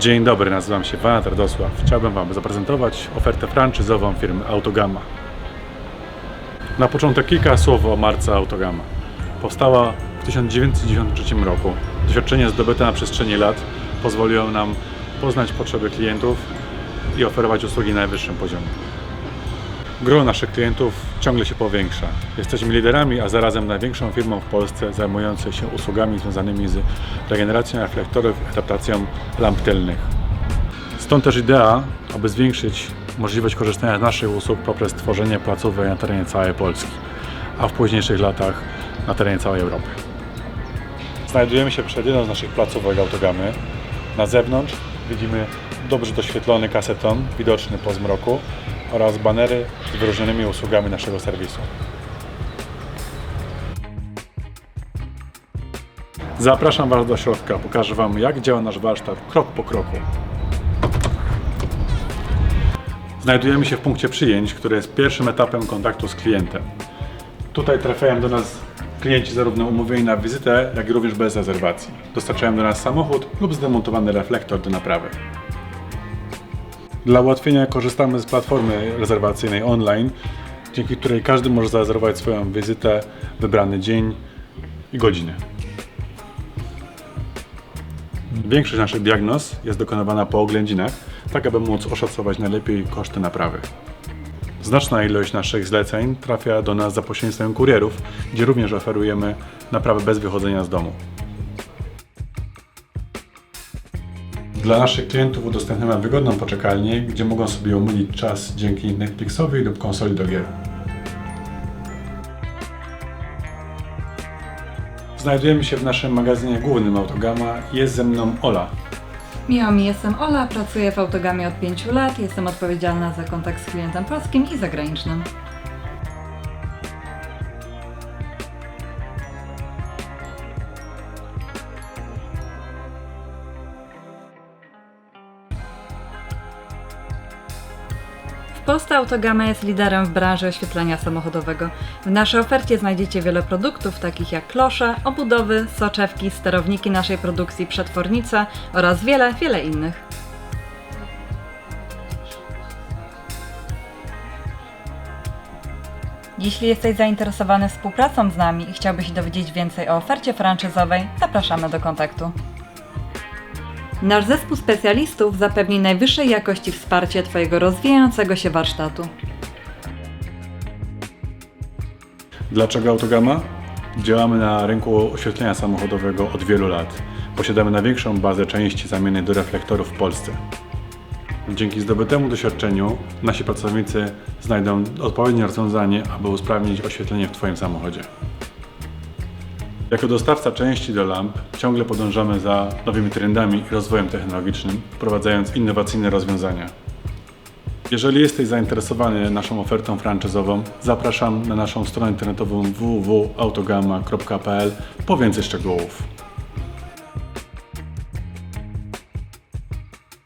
Dzień dobry, nazywam się Wanat Radosław. Chciałbym Wam zaprezentować ofertę franczyzową firmy Autogama. Na początek kilka słów o marce Autogama. Powstała w 1993 roku. Doświadczenie zdobyte na przestrzeni lat pozwoliło nam poznać potrzeby klientów i oferować usługi na najwyższym poziomie. Grono naszych klientów ciągle się powiększa. Jesteśmy liderami, a zarazem największą firmą w Polsce zajmującą się usługami związanymi z regeneracją reflektorów i adaptacją lamp tylnych. Stąd też idea, aby zwiększyć możliwość korzystania z naszych usług poprzez tworzenie placówek na terenie całej Polski, a w późniejszych latach na terenie całej Europy. Znajdujemy się przed jedną z naszych placówek autogamy. Na zewnątrz widzimy dobrze doświetlony kaseton, widoczny po zmroku oraz banery z wyróżnionymi usługami naszego serwisu. Zapraszam Was do środka. Pokażę Wam, jak działa nasz warsztat krok po kroku. Znajdujemy się w punkcie przyjęć, który jest pierwszym etapem kontaktu z klientem. Tutaj trafiają do nas klienci zarówno umówieni na wizytę, jak i również bez rezerwacji. Dostarczają do nas samochód lub zdemontowany reflektor do naprawy. Dla ułatwienia korzystamy z platformy rezerwacyjnej online, dzięki której każdy może zarezerwować swoją wizytę, wybrany dzień i godzinę. Większość naszych diagnoz jest dokonywana po oględzinach, tak aby móc oszacować najlepiej koszty naprawy. Znaczna ilość naszych zleceń trafia do nas za pośrednictwem kurierów, gdzie również oferujemy naprawy bez wychodzenia z domu. Dla naszych klientów udostępniamy wygodną poczekalnię, gdzie mogą sobie omówić czas dzięki Netflixowi lub konsoli do gier. Znajdujemy się w naszym magazynie głównym Autogama. Jest ze mną Ola. Miło mi, jestem Ola, pracuję w Autogamie od 5 lat, jestem odpowiedzialna za kontakt z klientem polskim i zagranicznym. W Polsce Autogama jest liderem w branży oświetlenia samochodowego. W naszej ofercie znajdziecie wiele produktów takich jak klosze, obudowy, soczewki, sterowniki naszej produkcji, przetwornice oraz wiele, wiele innych. Jeśli jesteś zainteresowany współpracą z nami i chciałbyś dowiedzieć więcej o ofercie franczyzowej, zapraszamy do kontaktu. Nasz zespół specjalistów zapewni najwyższej jakości wsparcie Twojego rozwijającego się warsztatu. Dlaczego Autogama? Działamy na rynku oświetlenia samochodowego od wielu lat. Posiadamy największą bazę części zamiennych do reflektorów w Polsce. Dzięki zdobytemu doświadczeniu nasi pracownicy znajdą odpowiednie rozwiązanie, aby usprawnić oświetlenie w Twoim samochodzie. Jako dostawca części do lamp ciągle podążamy za nowymi trendami i rozwojem technologicznym, wprowadzając innowacyjne rozwiązania. Jeżeli jesteś zainteresowany naszą ofertą franczyzową, zapraszam na naszą stronę internetową www.autogama.pl po więcej szczegółów.